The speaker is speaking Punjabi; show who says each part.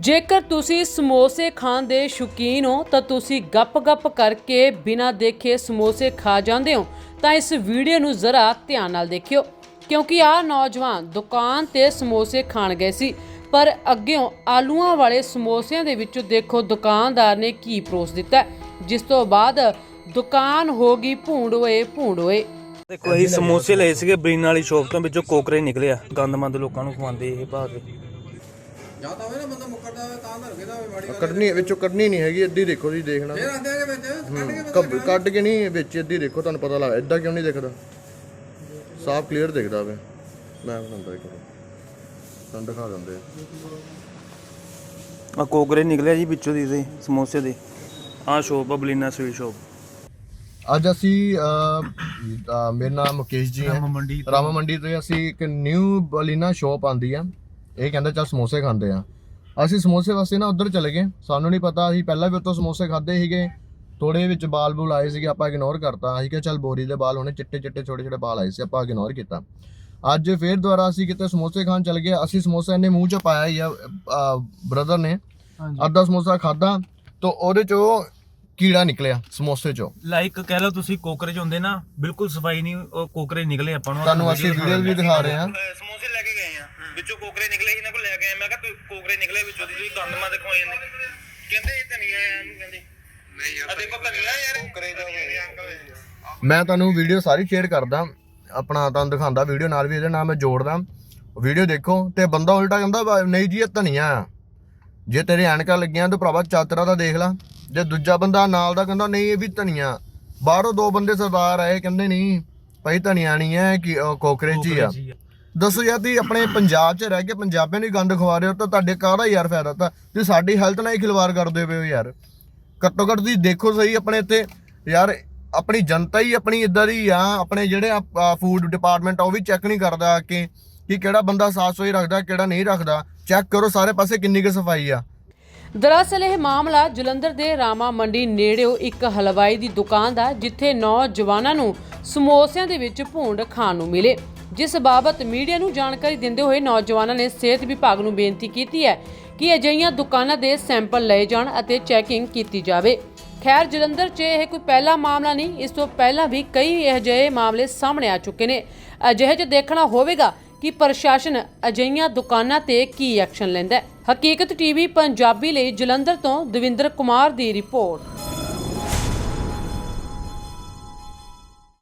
Speaker 1: ਜੇਕਰ ਤੁਸੀਂ ਸਮੋਸੇ ਖਾਣ ਦੇ ਸ਼ੌਕੀਨ ਹੋ, ਤਾਂ ਤੁਸੀਂ ਗੱਪ-ਗੱਪ ਕਰਕੇ ਬਿਨਾਂ ਦੇਖੇ ਸਮੋਸੇ ਖਾ ਜਾਂਦੇ ਹੋ। ਤਾਂ ਇਸ ਵੀਡੀਓ ਨੂੰ ਜ਼ਰਾ ਧਿਆਨ ਨਾਲ ਦੇਖਿਓ, ਕਿਉਂਕਿ ਆਹ ਨੌਜਵਾਨ ਦੁਕਾਨ ਤੇ ਸਮੋਸੇ ਖਾਣ ਗਏ ਸੀ, ਪਰ ਅੱਗਿਓਂ ਆਲੂਆਂ ਵਾਲੇ ਸਮੋਸਿਆਂ ਦੇ ਵਿੱਚੋਂ ਦੇਖੋ ਦੁਕਾਨਦਾਰ ਨੇ ਕੀ ਪਰੋਸ ਦਿੱਤਾ। ਜਿਸ ਤੋਂ ਬਾਅਦ ਦੁਕਾਨ ਹੋ ਗਈ ਭੂੰਡ ਹੋਏ, ਭੂੰਡ
Speaker 2: ਦੇਖੋ, ਅਸੀਂ ਸਮੋਸੇ ਲਏ ਸੀਗੇ ਬਰੀਨ ਵਾਲੀ ਸ਼ੋਪ ਤੋਂ ਵਿੱਚੋਂ ਕੋਕਰੇ ਨਿਕਲਿਆ ਗੰਦਮੰਦ ਲੋਕਾਂ ਨੂੰ ਖਵਾਉਂਦੇ ਇਹ ਭਾਅ ਦੇ
Speaker 3: ਜਾਂ ਤਾਂ ਹੋਵੇ ਨਾ ਬੰਦਾ ਮੁੱਕਰਦਾ ਹੋਵੇ ਤਾਂ ਧਰ ਕੇ ਦਾ ਹੋਵੇ ਮਾੜੀ
Speaker 4: ਕੱਢਣੀ ਵਿੱਚੋਂ ਕੱਢਣੀ ਨਹੀਂ ਹੈਗੀ ਅੱਧੀ ਦੇਖੋ ਜੀ ਦੇਖਣਾ।
Speaker 3: ਫੇਰ ਆਂਦੇ ਹੈਗੇ ਵਿੱਚ ਕੱਢ ਕੇ
Speaker 4: ਕੱਢ- ਕੱਢ ਕੇ ਨਹੀਂ ਵਿੱਚ ਅੱਧੀ ਦੇਖੋ ਤੁਹਾਨੂੰ ਪਤਾ ਲੱਗ ਇਦਾਂ ਕਿਉਂ ਨਹੀਂ ਦਿਖਦਾ? ਸਾਫ਼ ਕਲੀਅਰ ਦਿਖਦਾ ਵੇ। ਮੈਂ ਬਣਾਉਂਦਾ ਇੱਕ ਵਾਰ। ਤੁਹਾਨੂੰ ਦਿਖਾ ਦਿੰਦੇ ਆ।
Speaker 2: ਆ ਕੋਕਰੇ ਨਿਕਲਿਆ ਜੀ ਵਿੱਚੋਂ ਦੀ ਇਹਦੇ ਸਮੋਸੇ ਦੇ। ਆਹ ਸ਼ੋਪ ਆ ਬਲੀਨਾ ਸਵੀਟ ਸ਼ੋਪ।
Speaker 4: ਅੱਜ ਅਸੀਂ ਅਹ, ਅਹ, ਮੇਰਾ ਨਾਮ ਮੁਕੇਸ਼ ਜੀ ਹੈ।
Speaker 2: ਮੰਡੀ
Speaker 4: ਰਾਮਾ ਮੰਡੀ ਤੋਂ ਅਸੀਂ ਇੱਕ ਨਿਊ ਬਲੀਨਾ ਸ਼ਾਪ ਆਂਦੀ ਆ। ਇਹ ਕਹਿੰਦਾ ਚੱਲ ਸਮੋਸੇ ਖਾਂਦੇ ਆ। ਅਸੀਂ ਸਮੋਸੇ ਵਾਸਤੇ ਨਾ ਉੱਧਰ ਚਲੇ ਗਏ। ਸਾਨੂੰ ਨਹੀਂ ਪਤਾ ਅਸੀਂ ਪਹਿਲਾਂ ਵੀ ਉੱਥੋਂ ਸਮੋਸੇ ਖਾਦੇ ਸੀਗੇ। ਥੋੜੇ ਵਿੱਚ ਬਾਲ ਬੂਲ ਆਏ ਸੀਗੇ ਆਪਾਂ ਇਗਨੋਰ ਕਰਤਾ। ਅਸੀਂ ਕਿਹਾ ਚੱਲ ਬੋਰੀ ਦੇ ਬਾਲ ਹੋਣੇ ਚਿੱਟੇ ਚਿੱਟੇ ਛੋਟੇ ਛੋਟੇ ਬਾਲ ਆਏ ਸੀ ਆਪਾਂ ਇਗਨੋਰ ਕੀਤਾ। ਅੱਜ ਫੇਰ ਦੁਬਾਰਾ ਅਸੀਂ ਕਿਤੇ ਸਮੋਸੇ ਖਾਣ ਚਲ ਗਏ। ਅਸੀਂ ਸਮੋਸਾ ਇਹਨੇ ਮੂੰਹ ਚ ਪਾਇਆ ਹੀ ਆ ਬ੍ਰਦਰ ਨੇ। ਅੱਧਾ ਸਮੋਸਾ ਖਾਦਾ ਤਾਂ ਉਹਦੇ ਚੋਂ ਕੀੜਾ ਨਿਕਲਿਆ ਸਮੋਸੇ ਚੋਂ।
Speaker 2: ਲਾਈਕ ਕਹਿ ਲਓ ਤੁਸੀਂ ਕੋਕਰੇ ਚ ਹੁੰਦੇ ਨਾ ਬਿਲਕੁਲ ਸਫ਼ਾਈ ਨਹੀਂ ਉਹ ਕੋਕਰੇ ਨਿਕਲੇ ਆਪਾਂ ਨੂੰ।
Speaker 4: ਤੁਹਾਨੂੰ ਅਸੀਂ ਵੀਡੀਓ ਵੀ ਦਿਖਾ ਰਹੇ ਹਾਂ।
Speaker 2: ਵਿੱਚੋਂ ਕੋਕਰੇ ਨਿਕਲੇ ਇਹਨਾਂ ਕੋਲ ਲੈ ਕੇ ਆਏ। ਮੈਂ ਕਿਹਾ ਤੂੰ ਕੋਕਰੇ ਨਿਕਲੇ ਵਿੱਚੋਂ ਦੀ ਤੁਸੀਂ ਗੰਦਮਾ ਦੇਖੋ ਜਾਂਦੇ। ਕਹਿੰਦੇ ਇਹ ਧਨੀਆ ਆ ਇਹਨੂੰ ਕਹਿੰਦੇ। ਨਹੀਂ ਯਾਰ ਆ ਦੇਖੋ ਧਨੀਆ ਯਾਰ। ਕੋਕਰੇ ਦਾ
Speaker 4: ਮੈਂ ਤੁਹਾਨੂੰ ਵੀਡੀਓ ਸਾਰੀ ਸ਼ੇਅਰ ਕਰਦਾ। ਆਪਣਾ ਤੁਹਾਨੂੰ ਦਿਖਾਉਂਦਾ ਵੀਡੀਓ ਨਾਲ ਵੀ ਇਹਦੇ ਨਾਲ ਮੈਂ ਜੋੜਦਾ। ਵੀਡੀਓ ਦੇਖੋ ਤੇ ਬੰਦਾ ਉਲਟਾ ਕਹਿੰਦਾ ਨਹੀਂ ਜੀ ਇਹ ਧਨੀਆ ਆ। ਜੇ ਤੇਰੇ ਐਨਕਾਂ ਲੱਗੀਆਂ ਤਾਂ ਭਰਾਵਾ ਚਾਤਰਾ ਦਾ ਦੇਖ ਲੈ। ਜੇ ਦੂਜਾ ਬੰਦਾ ਨਾਲ ਦਾ ਕਹਿੰਦਾ ਨਹੀਂ ਇਹ ਵੀ ਧਨੀਆ ਬਾਹਰੋਂ ਦੋ ਬੰਦੇ ਸਰਦਾਰ ਆਏ ਕਹਿੰਦੇ ਨਹੀਂ ਭਾਈ ਧਨੀਆ ਨਹੀਂ ਹੈ ਕਿ ਅਹ, ਕੋਕਰੇ ਚ ਹੀ ਆ। ਦੱਸੋ ਯਾਰ ਤੁਸੀਂ ਆਪਣੇ ਪੰਜਾਬ 'ਚ ਰਹਿ ਕੇ ਪੰਜਾਬੀਆਂ ਨੂੰ ਗੰਦ ਖਵਾ ਰਹੇ ਹੋ ਤਾਂ ਤੁਹਾਡੇ ਕਾਹਦਾ ਯਾਰ ਫਾਇਦਾ ਤਾਂ? ਤੁਸੀਂ ਸਾਡੀ ਹੈਲਥ ਨਾਲ ਹੀ ਖਿਲਵਾੜ ਕਰਦੇ ਪਏ ਹੋ ਯਾਰ। ਘੱਟੋ ਘੱਟ ਤੁਸੀਂ ਦੇਖੋ ਸਹੀ ਆਪਣੇ ਇੱਥੇ। ਯਾਰ, ਆਪਣੀ ਜਨਤਾ ਹੀ ਆਪਣੀ ਇਦਾਂ ਦੀ ਆ, ਆਪਣੇ ਜਿਹੜੇ ਫੂਡ ਡਿਪਾਰਟਮੈਂਟ ਉਹ ਵੀ ਚੈੱਕ ਨਹੀਂ ਕਰਦਾ ਕਿ ਕਿ ਕਿਹੜਾ ਬੰਦਾ ਸਾਫ਼ ਸੁਥਰੀ ਰੱਖਦਾ, ਕਿਹੜਾ ਨਹੀਂ ਰੱਖਦਾ। ਚੈੱਕ ਕਰੋ ਸਾਰੇ ਪਾਸੇ ਕਿੰਨੀ ਕੁ ਸਫ਼ਾਈ ਆ।
Speaker 1: ਦਰਅਸਲ ਇਹ ਮਾਮਲਾ ਜਲੰਧਰ ਦੇ ਰਾਮਾ ਮੰਡੀ ਨੇੜਿਓ ਇੱਕ ਹਲਵਾਈ ਦੀ ਦੁਕਾਨ ਦਾ, ਜਿੱਥੇ ਨੌਜਵਾਨਾਂ ਨੂੰ ਸਮੋਸਿਆਂ ਦੇ ਵਿੱਚ ਭੂੰਡ ਖਾਣ ਨੂੰ ਮਿਲੇ। ਜਿਸ ਬਾਬਤ ਮੀਡੀਆ ਨੂੰ ਜਾਣਕਾਰੀ ਦਿੰਦੇ ਹੋਏ ਨੌਜਵਾਨਾਂ ਨੇ ਸਿਹਤ ਵਿਭਾਗ ਨੂੰ ਬੇਨਤੀ ਕੀਤੀ ਹੈ ਕਿ ਅਜਿਹੀਆਂ ਦੁਕਾਨਾਂ ਦੇ ਸੈਂਪਲ ਲਏ ਜਾਣ ਅਤੇ ਚੈਕਿੰਗ ਕੀਤੀ ਜਾਵੇ। ਖੈਰ, ਜਲੰਧਰ 'ਚ ਇਹ ਕੋਈ ਪਹਿਲਾ ਮਾਮਲਾ ਨਹੀਂ, ਇਸ ਤੋਂ ਪਹਿਲਾਂ ਵੀ ਕਈ ਅਜਿਹੇ ਮਾਮਲੇ ਸਾਹਮਣੇ ਆ ਚੁੱਕੇ ਨੇ। ਅਜਿਹੇ 'ਚ ਦੇਖਣਾ ਹੋਵੇਗਾ ਕਿ ਪ੍ਰਸ਼ਾਸਨ ਅਜਿਹੀਆਂ ਦੁਕਾਨਾਂ ਤੇ ਕੀ ਐਕਸ਼ਨ ਲੈਂਦਾ ਹੈ। ਹਕੀਕਤ ਟੀਵੀ, ਪੰਜਾਬੀ ਲਈ ਜਲੰਧਰ ਤੋਂ ਦਵਿੰਦਰ ਕੁਮਾਰ ਦੀ ਰਿਪੋਰਟ।